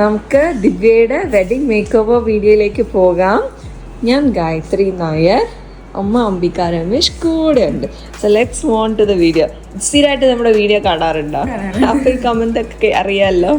നമുക്ക് ദിവ്യയുടെ wedding make over വീഡിയോയിലേക്ക് പോകാം. ഞാൻ ഗായത്രി നായർ അമ്മ അംബിക രമേശ് കൂടെ ഉണ്ട്. So let's want to the video സ്ഥിരമായിട്ട് നമ്മുടെ വീഡിയോ കാണാറുണ്ടോ? അപ്പോൾ ഈ കമന്റ് ഒക്കെ അറിയാമല്ലോ